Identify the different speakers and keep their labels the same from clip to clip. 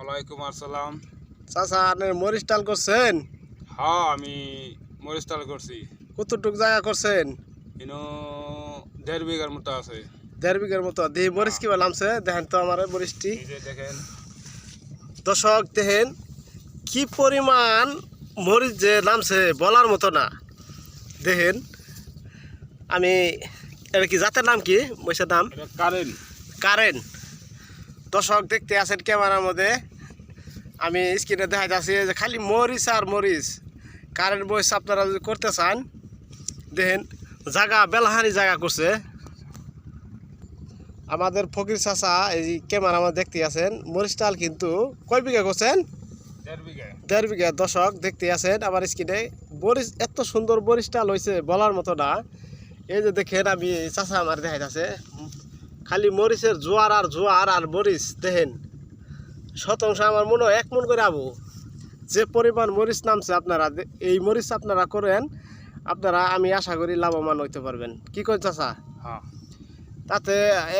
Speaker 1: ওয়ালাইকুম আসসালাম।
Speaker 2: চাচা আপনি মরিচ টাল করছেন?
Speaker 1: হ্যাঁ আমি মরিচ তাল করছি।
Speaker 2: কতটুক জায়গা করছেন?
Speaker 1: ইনো দেড় বিঘার মতো আছে।
Speaker 2: দেড় বিঘের মতো। দিয়ে মরিচ কিবা নামছে? দেখেন তো আমার মরিচটি।
Speaker 1: দেখেন।
Speaker 2: দর্শক দেখেন কি পরিমাণ মরিচ যে নামছে বলার মতো না। দেখেন আমি এটা কি জাতের নাম কি? মরিচের নাম?
Speaker 1: এটা কারেন্ট।
Speaker 2: কারেন্ট। দর্শক দেখতে আছেন ক্যামেরার মধ্যে। আমি স্ক্রিনে দেখা যাচ্ছে যে খালি মরিচ আর মরিচ। কারেন্ট মরিচ আপনারা যদি করতে চান দেখেন জায়গা বেলহানি জায়গা করছে। আমাদের ফকির চাচা এই ক্যামেরা আমার দেখতে আছেন মরিচ টাল কিন্তু কয় বিঘা করছেন?
Speaker 1: দেড় বিঘা।
Speaker 2: দশক দেখতে আছেন আমার স্ক্রিনে বরিশ এত সুন্দর বরিশ টাল হয়েছে বলার মতো না। এই যে দেখেন আমি চাচা আমার দেখাই আছে খালি মরিচের জোয়ার আর জোয়ার আর মরিচ দেখেন। শতাংশ আমার মনে হয় এক মন করে আবু। যে পরিমাণ মরিচ নামছে আপনারা এই মরিচ আপনারা করেন আপনারা আমি আশা করি লাভবান হইতে পারবেন। কি করেন চাচা?
Speaker 1: হ্যাঁ।
Speaker 2: তাতে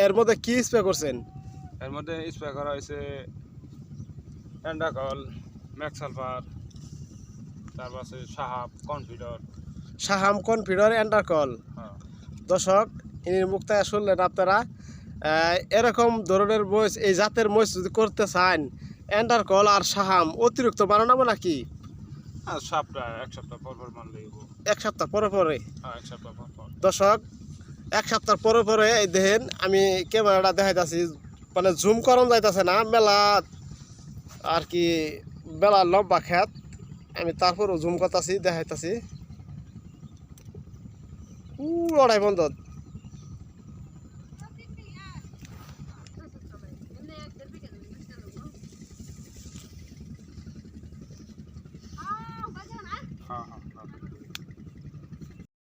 Speaker 2: এর মধ্যে কি স্প্রে করছেন?
Speaker 1: এর মধ্যে স্প্রে করা হয়েছে এন্ডাকল ম্যাক্সালফার তারপর আছে সাহাব কনফিডর
Speaker 2: সাহাম কনফিডর এন্ডারকল
Speaker 1: হ্যাঁ।
Speaker 2: দর্শক ইনি মুক্তায় শুনলেন আপনারা। এরকম ধরনের মহিষ এই জাতের মহিষ যদি করতে চান এন্ডার কল আর সাহাম অতিরিক্ত বানাবো নাকি?
Speaker 1: সপ্তাহ এক সপ্তাহ পর পর
Speaker 2: এক সপ্তাহ পরে পরে?
Speaker 1: হ্যাঁ এক সপ্তাহ পর পর।
Speaker 2: দর্শক এক সপ্তাহ পরে পরে এই দেখেন আমি ক্যামেরাটা দেখাইতাছি মানে জুম করন যাইতাছে না মেলা আর কি মেলা লম্বা খেত আমি তারপরও জুম করতেছি দেখাইতাছি। লড়াই বন্ধ।